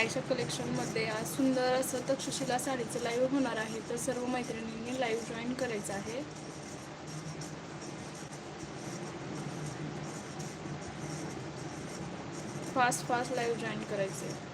आयशा कलेक्शनमध्ये आज सुंदर असं तक्षशिला साडीचं लाईव्ह होणार आहे. तर सर्व मैत्रिणींनी लाईव्ह जॉईन करायचं आहे. फास्ट फास्ट लाईव्ह जॉईन करायचं आहे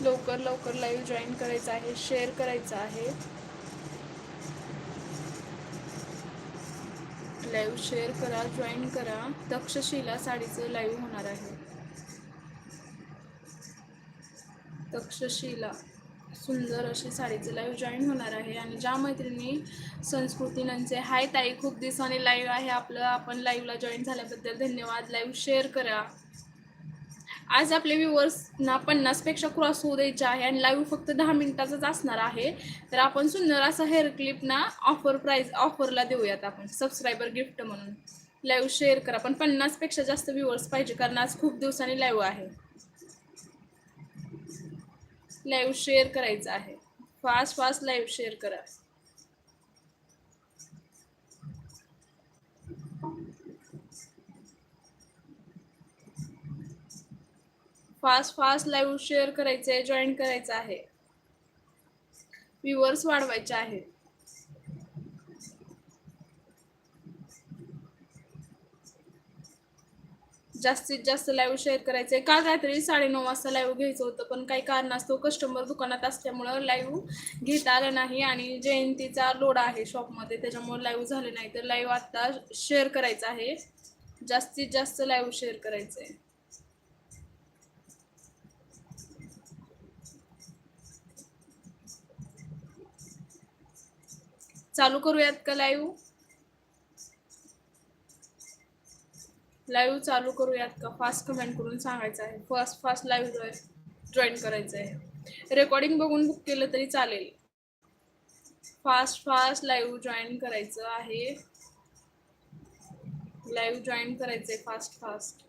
लवकर लवकर लाईव्ह जॉईन करायचं आहे शेअर करायचं आहे. लाईव्ह शेअर करा जॉईन करा. तक्षशिला साडीचं लाईव्ह होणार आहे. तक्षशिला सुंदर अशी साडीचं लाईव्ह जॉईन होणार आहे. आणि ज्या मैत्रिणी संस्कृतीनंचे हाय ताई खूप दिवसांनी लाईव्ह आहे. आपलं आपण लाईव्हला जॉईन झाल्याबद्दल धन्यवाद. लाईव्ह शेअर करा. आज आपले व्ह्युअर्सना पन्नासपेक्षा क्रॉस होऊ द्यायचे आहे आणि लाईव्ह फक्त दहा मिनिटाचाच असणार आहे. तर आपण सुंदर असा हेअर क्लिप ना ऑफर प्राईज ऑफरला देऊयात आपण. सबस्क्रायबर गिफ्ट म्हणून. लाईव्ह शेअर करा. पण पन्नासपेक्षा जास्त व्ह्युअर्स पाहिजे कारण आज खूप दिवसांनी लाईव्ह आहे. लाईव्ह शेअर करायचं आहे. फास्ट फास्ट लाईव्ह शेअर करा. फास्ट फास्ट लाईव्ह शेअर करायचं आहे जॉईन करायचं आहे. व्ह्युअर्स वाढवायचे आहेत जास्तीत जास्त लाईव्ह शेअर करायचं आहे काल रात्री साडेनऊ वाजता लाईव्ह घ्यायचं होतं पण काही कारणास्तव कस्टमर दुकानात असल्यामुळं लाईव्ह घेता आलं नाही आणि जयंतीचा लोड आहे शॉपमध्ये त्याच्यामुळे लाईव्ह झाले नाही. तर लाईव्ह आत्ता शेअर करायचं आहे. जास्तीत जास्त लाईव्ह शेअर करायचं आहे चालू करूयात का लाईव्ह लाईव्ह चालू करूयात का? फास्ट कमेंट करून सांगायचं आहे. फास्ट फास्ट लाईव्ह जॉईन करायचं आहे. रेकॉर्डिंग बघून बुक केलं तरी चालेल. फास्ट फास्ट लाईव्ह जॉईन करायचं आहे. लाईव्ह जॉईन करायचं आहे फास्ट फास्ट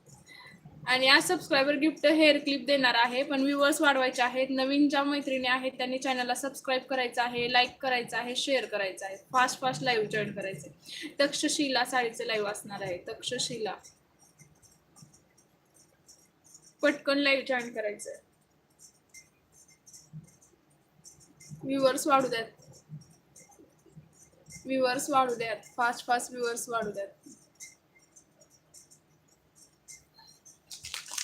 आणि आज सबस्क्रायबर गिफ्ट हेअर क्लिप देणार आहे. पण व्ह्युअर्स वाढवायचे आहेत. नवीन ज्या मैत्रिणी आहेत त्यांनी चॅनलला सबस्क्राईब करायचं आहे लाईक करायचं आहे शेअर करायचं आहे. फास्ट फास्ट लाईव्ह जॉईन करायचं. आहे तक्षशिला साडीचं लाईव्ह असणार आहे. तक्षशिला. पटकन लाईव्ह जॉईन करायचं आहे व्ह्युअर्स वाढू द्यात. व्ह्युअर्स वाढू द्यात. फास्ट फास्ट व्ह्युअर्स वाढू द्यात.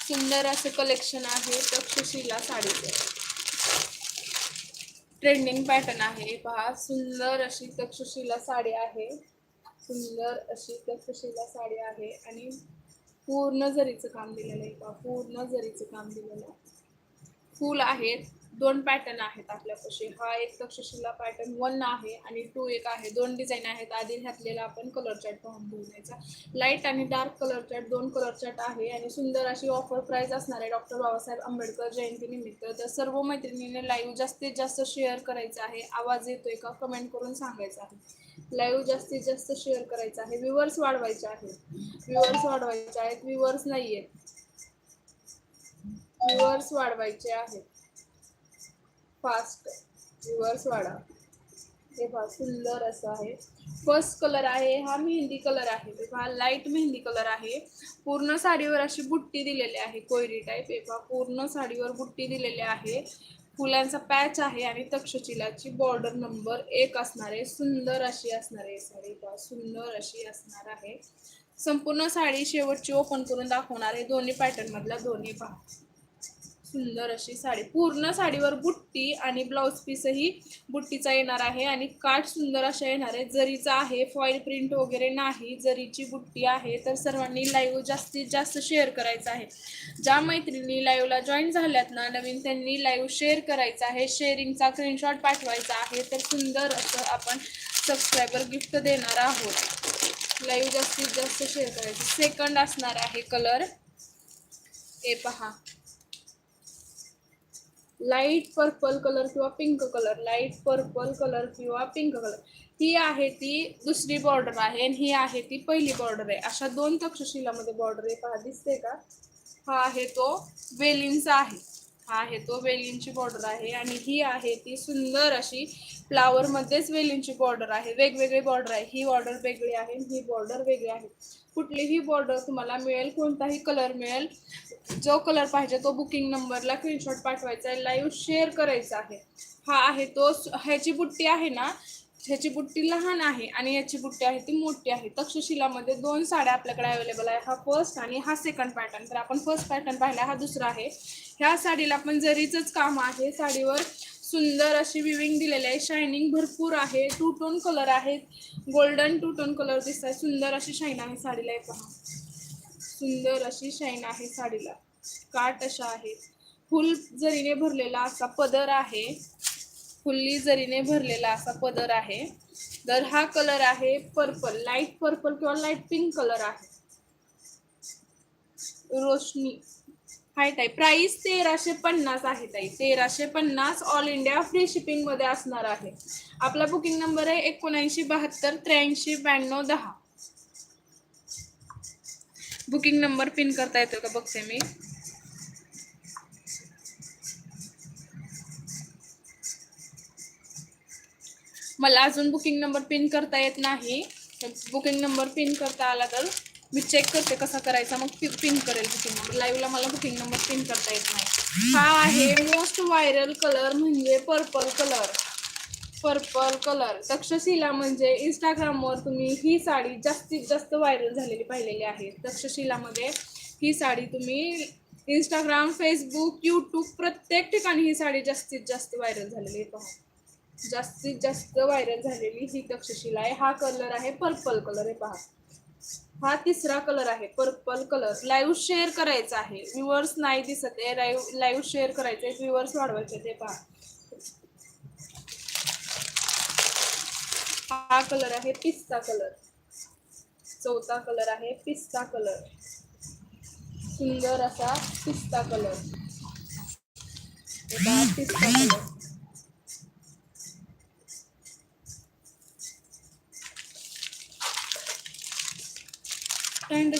सुंदर असं कलेक्शन आहे तक्षशिला साडीचं. ट्रेंडिंग पॅटर्न आहे. पहा सुंदर अशी तक्षशिला साडी आहे. सुंदर अशी तक्षशिला साडी आहे. आणि पूर्ण जरीचं काम दिलेलं आहे. पहा पूर्ण जरीचं काम दिलेलं आहे. फुल आहेत. दोन पॅटर्न आहेत आपल्यापाशी. हा एक तक्षशिला पॅटर्न वन आहे आणि टू एक आहे. दोन डिझाईन आहेत. आधी घातलेला आपण कलर चार्ट पाहून घेऊन लाइट आणि डार्क कलर चार्ट दोन कलर चार्ट आहे आणि सुंदर अशी ऑफर प्राईज असणार आहे डॉक्टर बाबासाहेब आंबेडकर जयंती निमित्त. तर सर्व मैत्रिणीने लाईव्ह जास्तीत जास्त शेअर करायचा आहे. आवाज येतोय का? कमेंट करून सांगायचा आहे. लाईव्ह जास्तीत जास्त शेअर करायचं आहे. व्ह्युअर्स वाढवायचे आहेत. व्ह्युअर्स वाढवायचे आहेत. व्ह्युअर्स नाही आहेत व्ह्युअर्स वाढवायचे आहेत. फास्ट व्ह्युअर्स वाढा हे पहा सुंदर असं आहे. फर्स्ट कलर आहे हा मेहंदी कलर आहे. हे पहा लाइट मेहंदी कलर आहे. पूर्ण साडीवर अशी बुट्टी दिलेली आहे कोयरी टाईप हे पहा पूर्ण साडीवर बुट्टी दिलेली आहे. फुलांचा पॅच आहे आणि तक्षशिलाची बॉर्डर नंबर एक असणार आहे. सुंदर अशी असणार आहे साडी. पहा सुंदर अशी असणार आहे. संपूर्ण साडी शेवटची ओपन करून दाखवणार आहे. दोन्ही पॅटर्नमधल्या दोन्ही पहा सुंदर अशी साडी. पूर्ण साडीवर बुट्टी आणि ब्लाऊज पीसही बुट्टीचा येणार आहे आणि काठ सुंदर अशा येणार आहे जरीचा आहे फॉईल प्रिंट वगैरे नाही जरीची बुट्टी आहे तर सर्वांनी लाईव्ह जास्तीत जास्त शेअर करायचं आहे. ज्या मैत्रिणी लाईव्हला जॉईन झाल्यात ना नवीन त्यांनी लाईव्ह शेअर करायचा आहे. शेअरिंगचा स्क्रीनशॉट पाठवायचा आहे. तर सुंदर असं आपण सबस्क्रायबर गिफ्ट देणार आहोत. लाईव्ह जास्तीत जास्त शेअर करायचं. सेकंड असणार आहे कलर हे पहा. लाइट पर्पल कलर किंवा pink colour light purple colour किंवा पिंक कलर. ही आहे ती दुसरी बॉर्डर आहे आणि ही आहे ती पहिली बॉर्डर आहे. अशा दोन तक्षशिलामध्ये बॉर्डर आहे. पहा दिसते का? हा आहे तो वेलींचा आहे. हा आहे तो वेलींची बॉर्डर आहे आणि ही आहे ती सुंदर अशी फ्लावरमध्येच वेलींची बॉर्डर आहे. वेगवेगळी बॉर्डर आहे. ही बॉर्डर वेगळी आहे ही बॉर्डर वेगळी आहे. कुठलीही बॉर्डर तुम्हाला मिळेल कोणताही कलर मिळेल जो कलर पाहिजे तो बुकिंग नंबरला स्क्रीनशॉट पाठवायचा आहे लाईव्ह शेअर करायचा आहे. हा आहे तो ह्याची बुट्टी आहे ना ह्याची बुट्टी लहान आहे आणि याची बुट्टी आहे ती मोठी आहे. तक्षशिलामध्ये दोन साड्या आपल्याकडे अवेलेबल आहे. हा फर्स्ट आणि हा सेकंड पॅटर्न तर आपण फर्स्ट पॅटर्न पाहिला हा दुसरा आहे. ह्या साडीला पण जरीचंच काम आहे. साडीवर सुंदर अशी विविंग दिलेली आहे. शायनिंग भरपूर आहे. टू टोन कलर आहेत. गोल्डन टू टोन कलर दिसत आहे सुंदर अशी शाईन आहे साडीला एक पहा. सुंदर अशी शाईन आहे साडीला. काट अशा आहे फुल जरीने भरलेला असा पदर आहे. फुल्ली जरीने भरलेला असा पदर आहे. तर हा कलर आहे पर्पल लाइट पर्पल किंवा लाइट पिंक कलर आहे. रोशनी. हाय ताई प्राइस तेराशे पन्नास आहे ताई. तेराशे पन्नास ऑल इंडिया फ्री शिपिंगमध्ये असणार आहे. आपला बुकिंग नंबर आहे एकोणऐंशी बहात्तर त्र्याऐंशी ब्याण्णव दहा. बुकिंग नंबर पिन करता येतो का? बघते मी. मला अजून बुकिंग नंबर पिन करता येत नाही. बुकिंग नंबर पिन करता आला तर मी चेक करते कसा करायचा मग पिन करेल बुकिंग नंबर लाईव्हला मला बुकिंग नंबर पिन करता येत नाही. हा आहे मोस्ट व्हायरल कलर म्हणजे purple colour purple colour Takshashila म्हणजे इंस्टाग्रामवर तुम्ही ही साडी जास्तीत जास्त व्हायरल झालेली पाहिलेली आहे. तक्षशिलामध्ये ही साडी तुम्ही इंस्टाग्राम फेसबुक यूट्यूब प्रत्येक ठिकाणी ही साडी जास्तीत जास्त व्हायरल झालेली आहे. पहा जास्तीत जास्त व्हायरल झालेली ही तक्षशिला आहे. हा कलर आहे पर्पल कलर आहे पहा. हा तिसरा कलर आहे पर्पल कलर लाईव्ह शेअर करायचा आहे. व्ह्युअर्स नाही दिसत आहे. लाईव्ह लाईव्ह शेअर करायचे व्ह्युअर्स वाढवायचे ते पहा. हा कलर आहे पिस्ता कलर चौथा कलर आहे पिस्ता कलर सुंदर असा पिस्ता कलर पिस्ता colour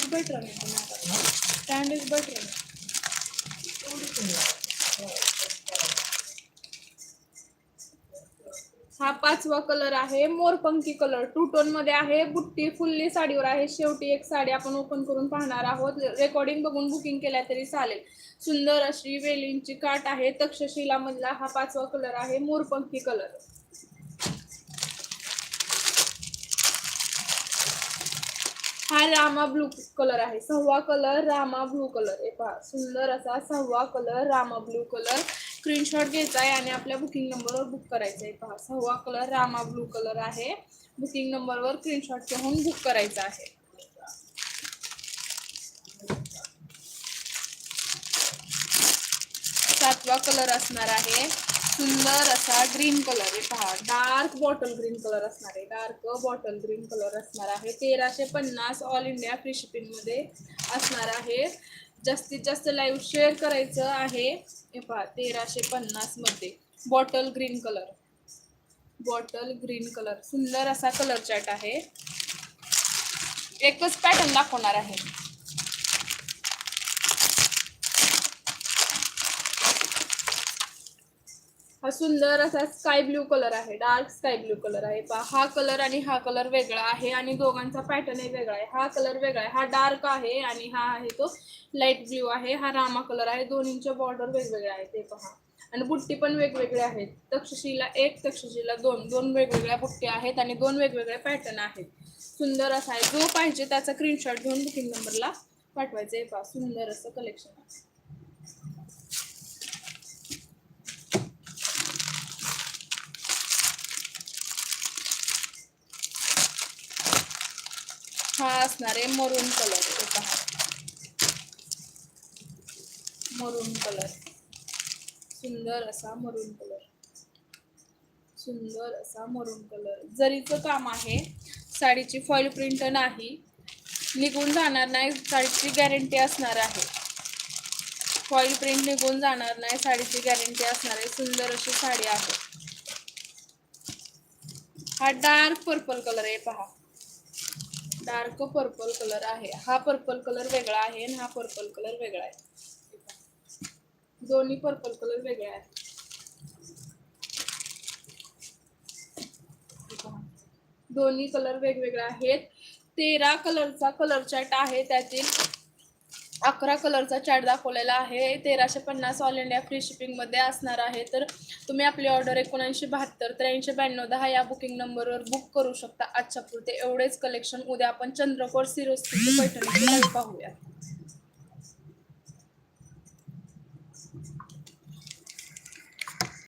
is better stand is better हा पाचवा कलर आहे मोरपंखी कलर टू टोनमध्ये आहे बुट्टी फुल्ली साडीवर आहे शेवटी एक साडी आपण ओपन करून पाहणार आहोत. रेकॉर्डिंग बघून बुकिंग केल्या तरी चालेल. सुंदर अशी वेलींची काट आहे तक्षशिला मधला हा पाचवा कलर आहे मोरपंखी कलर हा रामा ब्लू कलर आहे. सहावा कलर रामा ब्लू कलर. हे पहा सुंदर असा सहावा colour Rama blue colour. Screenshot घ्यायचा आहे आणि आपल्या बुकिंग नंबरवर बुक करायचं आहे पहा सहावा कलर रामा ब्लू कलर आहे. बुकिंग नंबरवर स्क्रीनशॉट घेऊन बुक करायचा आहे. सातवा कलर असणार आहे. सुंदर असा ग्रीन कलर आहे. पहा डार्क बॉटल ग्रीन कलर असणार आहे. डार्क बॉटल ग्रीन कलर असणार आहे. तेराशे पन्नास ऑल इंडिया फ्री शिपिंगमध्ये असणार आहे. जास्तीत जास्त लाईव्ह शेअर करायचं आहे. हे पहा तेराशे पन्नासमध्ये. Bottle green colour bottle green colour सुंदर असा कलर चार्ट आहे. एकच पॅटर्न दाखवणार आहे. हा सुंदर असा स्काय ब्ल्यू कलर आहे डार्क स्काय ब्ल्यू कलर आहे. पहा हा कलर आणि हा कलर वेगळा आहे आणि दोघांचा पॅटर्नही वेगळा आहे. हा कलर वेगळा आहे. हा डार्क आहे आणि हा आहे तो लाइट ब्ल्यू आहे. हा रामा कलर आहे. दोन्हींच्या बॉर्डर वेगवेगळ्या आहेत ते पहा. आणि बुट्टी पण वेगवेगळे आहेत. तक्षशिला एक तक्षशिला दोन. दोन वेगवेगळ्या बुट्टी आहेत आणि दोन वेगवेगळे पॅटर्न आहेत. सुंदर असा आहे. जो पाहिजे त्याचा स्क्रीनशॉट घेऊन बुकिंग नंबरला पाठवायचं आहे. पहा सुंदर असं कलेक्शन आहे हा असणार आहे मरून कलर हे पहा. मरून कलर सुंदर असा मरून कलर सुंदर असा मरून कलर जरीचं काम आहे साडीची फॉईल प्रिंट नाही निघून जाणार नाही साडीची गॅरंटी असणार आहे. फॉईल प्रिंट निघून जाणार नाही साडीची गॅरंटी असणार आहे. सुंदर अशी साडी आहे. हा डार्क पर्पल कलर आहे पहा. डार्क पर्पल कलर आहे. हा पर्पल कलर वेगळा आहे आणि हा पर्पल कलर वेगळा आहे. दोन्ही पर्पल कलर वेगळा आहेत. दोन्ही कलर वेगवेगळे आहेत. तेरा कलरचा कलर चार्ट आहे त्यातील अकरा कलरचा चार्ट दाखवलेला आहे. तेराशे पन्नास ऑल इंडिया फ्री शिपिंगमध्ये असणार आहे. तर तुम्ही आपली ऑर्डर एकोणऐंशी बहात्तर त्र्याऐंशी ब्याण्णव दहा या बुकिंग नंबरवर बुक करू शकता. आजच्या पुरते एवढेच कलेक्शन उद्या आपण चंद्रकोर सिरोस्थिती पैठणीची पाहूयात. पाहूया